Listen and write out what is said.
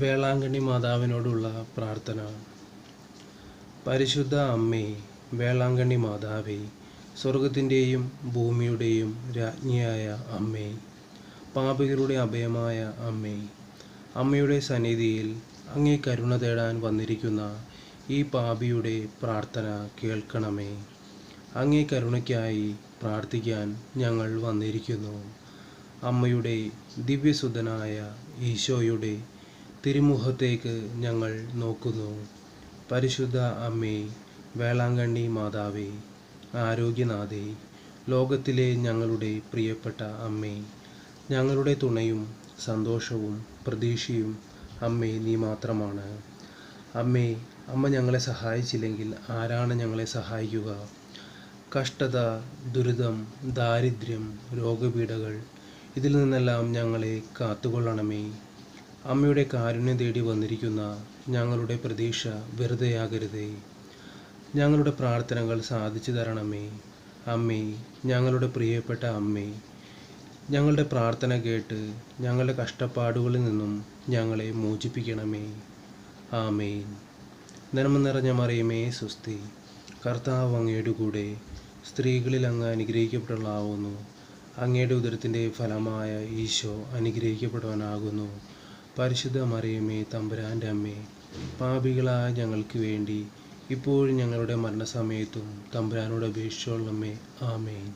വേളാങ്കണ്ണി മാതാവിനോടുള്ള പ്രാർത്ഥന. പരിശുദ്ധ അമ്മേ വേളാങ്കണ്ണി മാതാവേ സ്വർഗത്തിന്റെയും ഭൂമിയുടെയും രാജ്ഞിയായ അമ്മേ പാപികളുടെ അഭയമായ അമ്മേ അമ്മയുടെ സന്നിധിയിൽ അങ്ങേ കരുണ തേടാൻ വന്നിരിക്കുന്ന ഈ പാപിയുടെ പ്രാർത്ഥന കേൾക്കണമേ. അങ്ങേ കരുണയ്ക്കായി പ്രാർത്ഥിക്കാൻ ഞങ്ങൾ വന്നിരിക്കുന്നു. അമ്മയുടെ ദിവ്യസുതനായ ഈശോയുടെ തിരുമുഖത്തേക്ക് ഞങ്ങൾ നോക്കുന്നു. പരിശുദ്ധ അമ്മേ വേളാങ്കണ്ണി മാതാവേ ആരോഗ്യനാഥേ ലോകത്തിലെ ഞങ്ങളുടെ പ്രിയപ്പെട്ട അമ്മേ ഞങ്ങളുടെ തുണയും സന്തോഷവും പ്രതീക്ഷയും അമ്മേ നീ മാത്രമാണ്. അമ്മേ അമ്മ ഞങ്ങളെ സഹായിച്ചില്ലെങ്കിൽ ആരാണ് ഞങ്ങളെ സഹായിക്കുക? കഷ്ടത ദുരിതം ദാരിദ്ര്യം രോഗപീഠകൾ ഇതിൽ നിന്നെല്ലാം ഞങ്ങളെ കാത്തുകൊള്ളണമേ. അമ്മയുടെ കാരുണ്യം തേടി വന്നിരിക്കുന്ന ഞങ്ങളുടെ പ്രതീക്ഷ വെറുതെയാകരുതേ. ഞങ്ങളുടെ പ്രാർത്ഥനകൾ സാധിച്ചു തരണമേ. അമ്മേ ഞങ്ങളുടെ പ്രിയപ്പെട്ട അമ്മേ ഞങ്ങളുടെ പ്രാർത്ഥന കേട്ട് ഞങ്ങളുടെ കഷ്ടപ്പാടുകളിൽ നിന്നും ഞങ്ങളെ മോചിപ്പിക്കണമേ. ആമേൻ. നന്മ നിറഞ്ഞ മറിയമേ സുസ്തി കർത്താവ് അങ്ങയുടെ കൂടെ സ്ത്രീകളിൽ അങ്ങ് അനുഗ്രഹിക്കപ്പെട്ടവളാവുന്നു അങ്ങയുടെ ഉദരത്തിന്റെ ഫലമായ ഈശോ അനുഗ്രഹിക്കപ്പെടുവാനാകുന്നു. പരിശുദ്ധ മറിയമേ തമ്പുരാന്റെ അമ്മേ പാപികളായ ഞങ്ങൾക്ക് വേണ്ടി ഇപ്പോഴും ഞങ്ങളുടെ മരണസമയത്തും തമ്പുരാനോട് അപേക്ഷിച്ചോളമ്മേ ആമേൻ.